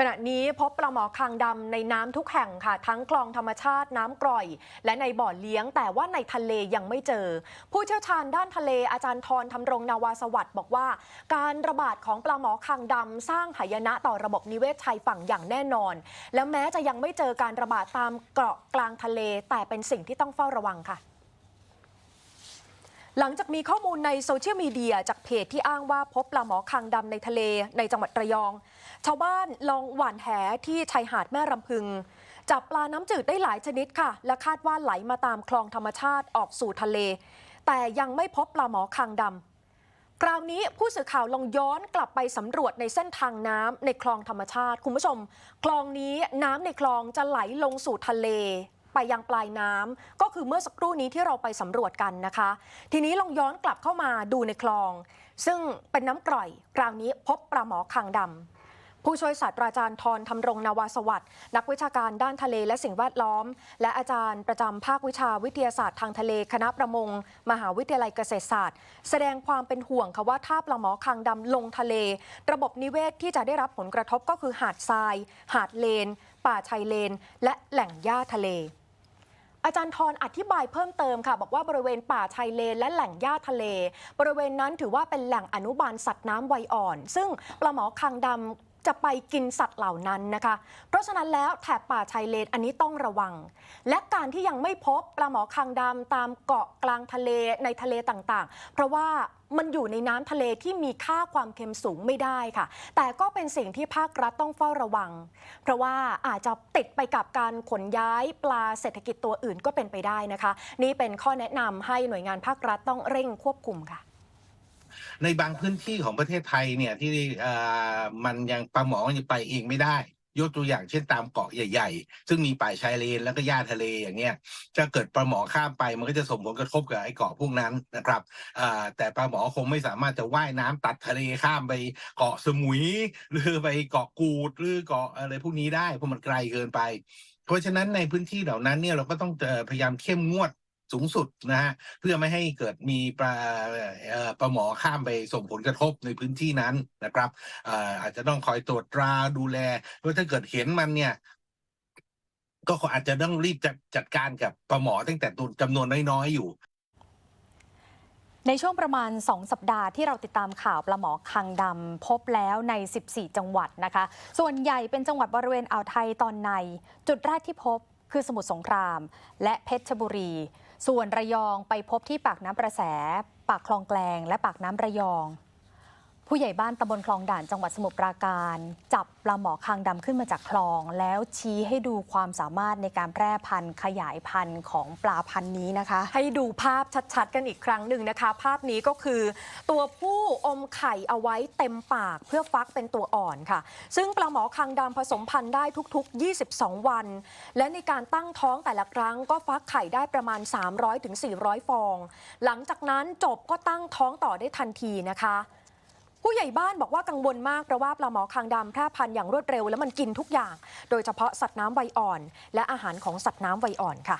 ขณะนี้พบปลาหมอคางดำในน้ำทุกแห่งค่ะ ทั้งคลองธรรมชาติน้ำกร่อย และในบ่อเลี้ยง แต่ว่าในทะเลยังไม่เจอ ผู้เชี่ยวชาญด้านทะเลอาจารย์ทรทำรงนาวาสวัสดิ์บอกว่า การระบาดของปลาหมอคางดำสร้างหายนะต่อระบบนิเวศชายฝั่งอย่างแน่นอน และแม้จะยังไม่เจอการระบาดตามเกาะกลางทะเล แต่เป็นสิ่งที่ต้องเฝ้าระวังค่ะ หลังจากมีข้อมูลในโซเชียลมีเดียจากเพจที่อ้างว่าพบปลาหมอคางดำในทะเลในจังหวัดระยอง ชาวบ้านลองหว่านแหที่ชายหาดแม่รำพึง จับปลาน้ำจืดได้หลายชนิดค่ะ และคาดว่าไหลมาตามคลองธรรมชาติออกสู่ทะเล แต่ยังไม่พบปลาหมอคางดำคราวนี้ผู้สื่อข่าวลองย้อนกลับไปสำรวจในเส้นทางน้ำในคลองธรรมชาติ คุณผู้ชม คลองนี้น้ำในคลองจะไหลลงสู่ทะเล ไปยังปลายน้ำก็คือเมื่อสักครู่นี้ที่เราไปสำรวจกันนะคะ ทีนี้ลองย้อนกลับเข้ามาดูในคลอง ซึ่งเป็นน้ำกร่อยคราวนี้พบปลาหมอคางดำผู้ช่วยศาสตราจารย์ทรทำรงนาวาสวัสด์นักวิชาการด้านทะเลและสิ่งแวดล้อม และอาจารย์ประจำภาควิชาวิทยาศาสตร์ทางทะเลคณะประมง มหาวิทยาลัยเกษตรศาสตร์ แสดงความเป็นห่วงค่ะว่าถ้าปลาหมอคางดำลงทะเล ระบบนิเวศที่จะได้รับผลกระทบก็คือหาดทราย หาดเลน ป่าชายเลน และแหล่งหญ้าทะเล อาจารย์ทรอธิบายเพิ่มเติมค่ะ บอกว่าบริเวณป่าชายเลนและแหล่งหญ้าทะเล บริเวณนั้นถือว่าเป็นแหล่งอนุบาลสัตว์น้ำไวอ่อน ซึ่งปลาหมอคางดำ จะไปกินสัตว์เหล่านั้นนะคะ เพราะฉะนั้นแล้วแถบป่าชายเลนอันนี้ต้องระวัง และการที่ยังไม่พบปลาหมอคางดำตามเกาะกลางทะเลในทะเลต่างๆ เพราะว่ามันอยู่ในน้ำทะเลที่มีค่าความเค็มสูงไม่ได้ค่ะ แต่ก็เป็นสิ่งที่ภาครัฐต้องเฝ้าระวัง เพราะว่าอาจจะติดไปกับการขนย้ายปลาเศรษฐกิจตัวอื่นก็เป็นไปได้นะคะ นี่เป็นข้อแนะนำให้หน่วยงานภาครัฐต้องเร่งควบคุมค่ะ ในบางพื้นที่ของประเทศไทยเนี่ยที่มันยังปลาหมอมันยังไปเองไม่ได้ ยกตัวอย่างเช่นตามเกาะใหญ่ ๆ ซึ่งมีป่าชายเลนแล้วก็หญ้าทะเลอย่างเงี้ยจะเกิดปลาหมอข้ามไปมันก็จะส่งผลกระทบกับไอ้เกาะพวกนั้นนะครับแต่ปลาหมอคงไม่สามารถจะว่ายน้ำตัดทะเลข้ามไปเกาะสมุย หรือไปเกาะกูดหรือเกาะอะไรพวกนี้ได้เพราะมันไกลเกินไป เพราะฉะนั้นในพื้นที่เหล่านั้นเนี่ยเราก็ต้องพยายามเข้มงวด สูงสุดนะฮะเพื่อไม่ให้เกิดมีปลาปลาหมอข้ามไปส่งผลกระทบในพื้นที่นั้นนะครับเอ่อาจจะต้องคอยตรวจตราดูแลเพราะถ้าเกิดเห็นมันเนี่ยก็อาจจะต้องรีบจัดจัดการกับปลาหมอตั้งแต่ตัวจำนวนน้อยๆอยู่ในช่วงประมาณ 2 สัปดาห์ที่เราติดตามข่าวปลาหมอคังดำพบแล้วใน 14 จังหวัดนะคะ ส่วนใหญ่เป็นจังหวัดบริเวณอ่าวไทยตอนใน จุดแรกที่พบ คือสมุทรสงคราม และเพชรบุรี ส่วนระยองไปพบที่ปากน้ำประแส ปากคลองแกลง และปากน้ำระยอง ผู้ใหญ่บ้านตำบลคลองด่านจังหวัดสมุทรปราการ จับปลาหมอคางดำขึ้นมาจากคลอง แล้วชี้ให้ดูความสามารถในการแพร่พันธุ์ขยายพันธุ์ของปลาพันธุ์นี้นะคะ ให้ดูภาพชัดๆ กันอีกครั้งหนึ่งนะคะ ภาพนี้ก็คือ ตัวผู้อมไข่เอาไว้เต็มปากเพื่อฟักเป็นตัวอ่อนค่ะ ซึ่งปลาหมอคางดำผสมพันธุ์ได้ทุก ๆ 22 วัน และในการตั้งท้องแต่ละครั้งก็ฟักไข่ได้ประมาณ 300-400 ฟอง หลังจากนั้นจบก็ตั้งท้องต่อได้ทันทีนะคะ ผู้ใหญ่บ้านบอกว่ากังวลมากเพราะว่าปลาหมอคางดำแพร่พันธุ์อย่างรวดเร็ว และมันกินทุกอย่าง โดยเฉพาะสัตว์น้ำไวอ่อน และอาหารของสัตว์น้ำไวอ่อนค่ะ